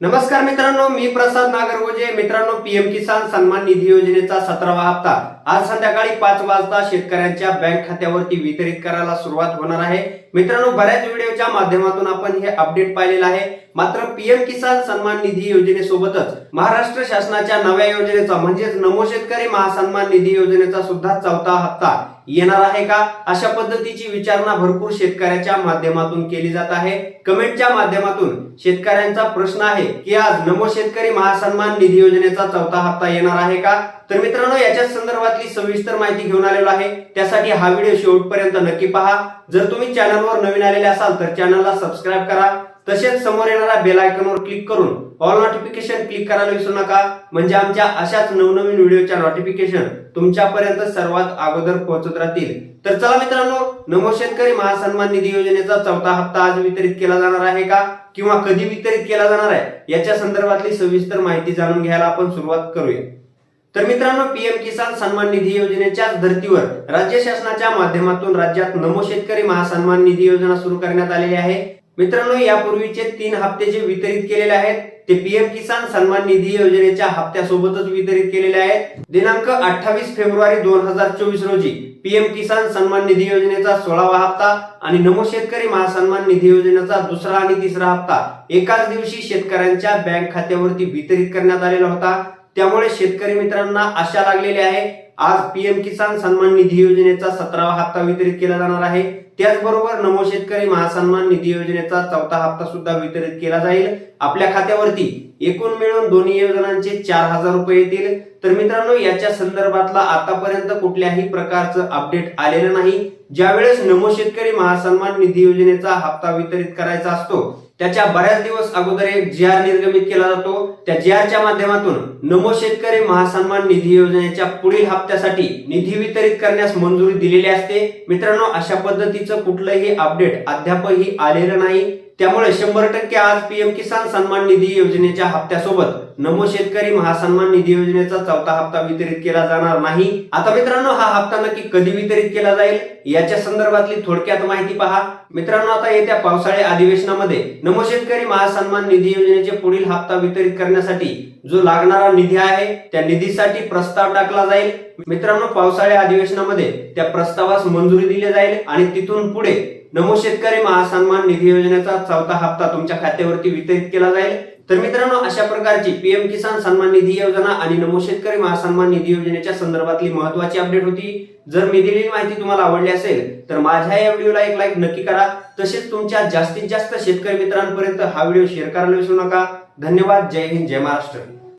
नमस्कार मित्रांनो मी प्रसाद नागरगोजे. मित्रांनो पीएम किसान सन्मान निधी योजनेचा सतरावा हप्ता आज संध्याकाळी पाच वाजता शेतकऱ्यांच्या बँक खात्यावरती वितरित करायला सुरुवात होणार आहे. मित्रांनो बऱ्याच व्हिडिओच्या माध्यमातून आपण हे अपडेट पाहिलेलं आहे. मात्र पीएम किसान सन्मान निधी योजनेसोबतच महाराष्ट्र शासनाच्या नव्या योजनेचा म्हणजेच नमो शेतकरी महासन्मान निधी योजनेचा सुद्धा चौथा हप्ता येणार आहे का? अशा पद्धतीची विचारणा भरपूर शेतकऱ्याच्या माध्यमातून केली जात आहे. कमेंटच्या माध्यमातून शेतकऱ्यांचा प्रश्न आहे की आज नमो शेतकरी महासन्मान निधी योजनेचा चौथा हप्ता येणार आहे का? तर मित्रांनो याच्या संदर्भातली सविस्तर माहिती घेऊन आलेलो आहे. त्यासाठी हा व्हिडिओ शेवटपर्यंत नक्की पहा. जर तुम्ही चॅनलवर नवीन आलेले असाल तर चॅनलला सबस्क्राईब करा. तसेच समोर येणाऱ्या बेल आयकॉनवर क्लिक करून ऑल नोटिफिकेशन क्लिक करायला विसरू नका. म्हणजे आमच्या अशाच नवनवीन व्हिडिओच्या नोटिफिकेशन तुमच्यापर्यंत सर्वात अगोदर पोहोचत राहतील. तर चला मित्रांनो नमो शेतकरी महासन्मान निधी योजनेचा चौथा हप्ता आज वितरित केला जाणार आहे का? किंवा कधी वितरित केला जाणार आहे? याच्या संदर्भातली सविस्तर माहिती जाणून घ्यायला आपण सुरुवात करूया. तर मित्रांनो पीएम किसान सन्मान निधी योजनेच्याच धर्तीवर राज्य शासनाच्या माध्यमातून राज्यात नमो शेतकरी महासन्मान निधी योजना सुरू करण्यात आलेली आहे. मित्रांनो यापूर्वीचे तीन हप्ते जे वितरित केलेले आहेत ते पीएम किसान सन्मान निधी योजनेच्या हप्त्यासोबतच वितरित केलेले आहेत. दिनांक अठ्ठावीस फेब्रुवारी दोन हजार चोवीस रोजी पीएम किसान सन्मान निधी योजनेचा सोळावा हप्ता आणि नमो शेतकरी महासन्मान निधी योजनेचा दुसरा आणि तिसरा हप्ता एकाच दिवशी शेतकऱ्यांच्या बँक खात्यावरती वितरित करण्यात आलेला होता. त्यामुळे शेतकरी मित्रांना आशा लागलेली आहे. आज पीएम किसान सन्मान निधी योजनेचा सतरावा हप्ता वितरित केला जाणार आहे. त्याचबरोबर नमो शेतकरी महासन्मान निधी योजनेचा चौथा हप्ता सुद्धा वितरित केला जाईल. आपल्या खात्यावरती एकूण मिळून दोन्ही योजनांचे चार हजार रुपये येतील. तर मित्रांनो याच्या संदर्भातला आतापर्यंत कुठल्याही प्रकारचं अपडेट आलेलं नाही. ज्यावेळेस नमो शेतकरी महासन्मान निधी योजनेचा हप्ता वितरित करायचा असतो त्याच्या बऱ्याच दिवस अगोदर एक जी आर निर्गमित केला जातो. त्या जी आरच्या माध्यमातून नमो शेतकरी महासन्मान निधी योजनेच्या पुढील हप्त्यासाठी निधी वितरित करण्यास मंजुरी दिलेली असते. मित्रांनो अशा पद्धतीचं कुठलंही अपडेट अद्यापही आलेलं नाही. त्यामुळे शंभर टक्के आज पीएम किसान सन्मान निधी योजनेच्या हप्त्यासोबत नमो शेतकरी महासन्मान निधी योजनेचा चौथा हप्ता वितरित केला जाणार नाही. आता मित्रांनो हा हप्ता नक्की कधी वितरित केला जाईल? याच्या संदर्भातली थोडक्यात माहिती पहा. मित्रांनो आता येत्या पावसाळी अधिवेशनामध्ये नमो शेतकरी महासन्मान निधी योजनेचे पुढील हप्ता वितरित करण्यासाठी जो लागणारा निधी आहे त्या निधीसाठी प्रस्ताव टाकला जाईल. मित्रांनो पावसाळी अधिवेशनामध्ये त्या प्रस्तावास मंजुरी दिली जाईल आणि तिथून पुढे नमो शेतकरी महासन्मान निधी योजनेचा चौथा हप्ता तुमच्या खात्यावरती वितरित केला जाईल. तर मित्रांनो अशा प्रकारची पीएम किसान सन्मान निधी योजना आणि नमो शेतकरी महासन्मान निधी योजनेच्या संदर्भातली महत्वाची अपडेट होती. जर मी दिलेली माहिती तुम्हाला आवडली असेल तर माझ्या या व्हिडिओला एक लाईक नक्की करा. तसेच तुमच्या जास्तीत जास्त शेतकरी मित्रांपर्यंत हा व्हिडिओ शेअर करायला विसरू नका. धन्यवाद. जय हिंद जय महाराष्ट्र.